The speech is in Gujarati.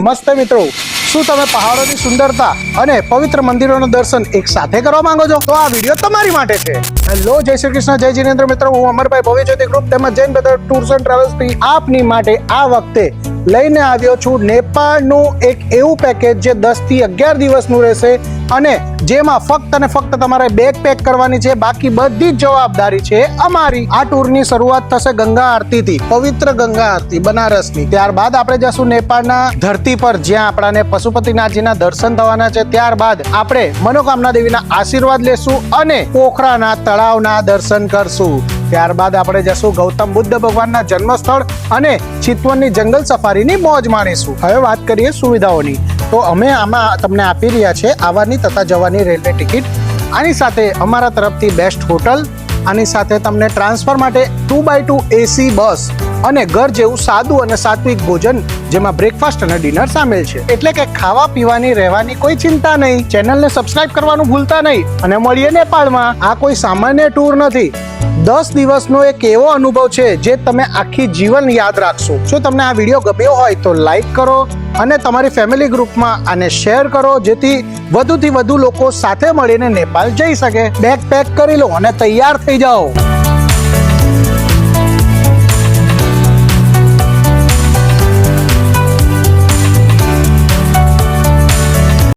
નમસ્તે મિત્રો. શું તમે પહાડોની સુંદરતા અને પવિત્ર મંદિરોનું દર્શન એક સાથે કરવા માંગો છો? તો આ વીડિયો તમારી માટે છે. હેલો, જય શ્રી કૃષ્ણ, જય જીનેન્દ્ર મિત્રો, હું અમરભાઈ ભવ્ય જ્યોતિ ગ્રુપ તેમજ જૈન બધા ટૂર્સ એન્ડ ટ્રાવેલ્સથી આપની માટે આ વખતે લઈને આવ્યો છું નેપાળનું એક એવું પેકેજ જે દસથી અગિયાર દિવસનું રહેશે અને જેમાં ફક્ત અને ફક્ત તમારે બેગ પેક કરવાની છે. બાકી બધી જ જવાબદારી છે અમારી. આ ટૂરની શરૂઆત થશે ગંગા આરતીથી, પવિત્ર ગંગા આરતી, બનારસની. ત્યારબાદ આપણે જશું નેપાળના ધરતી પર, જ્યાં આપણાને પશુપતિનાથજીના દર્શન થવાના છે. ત્યારબાદ આપણે મનોકામના દેવીના આશીર્વાદ લેશું અને પોખરાના તળાવના દર્શન કરશું. ત્યારબાદ આપણે જશું ગૌતમ બુદ્ધ ભગવાનના જન્મસ્થળ અને ચિતવનની જંગલ સફારીની મોજ માણીશું. હવે વાત કરીએ સુવિધાઓની. તો અમે આમાં તમને આપી રહ્યા છે આવવાની તથા જવાની રેલવે ટિકિટ. આની સાથે અમારા તરફથી બેસ્ટ હોટલ. આની સાથે તમને ટ્રાન્સફર માટે two by two AC bus. અને ઘર જેવું સાદું અને સાત્વિક ભોજન, જેમાં બ્રેકફાસ્ટ અને ડિનર સામેલ છે. એટલે કે ખાવા, પીવાની, રહેવાની કોઈ ચિંતા નહીં. ચેનલને સબસ્ક્રાઇબ કરવાનું ભૂલતા નહીં. અને મળીએ નેપાળમાં. આ કોઈ સામાન્ય ટૂર નથી. દસ દિવસનો એક એવો અનુભવ છે, જે તમે આખી જીવન યાદ રાખશો. જો તમને આ વીડિયો ગમ્યો હોય તો લાઈક કરો અને તમારી ફેમિલી ગ્રુપમાં આને શેર કરો, જેથી વધુથી વધુ લોકો સાથે મળીને નેપાળ જઈ શકે. બેગ પેક કરી લો અને તૈયાર થઈ જાઓ.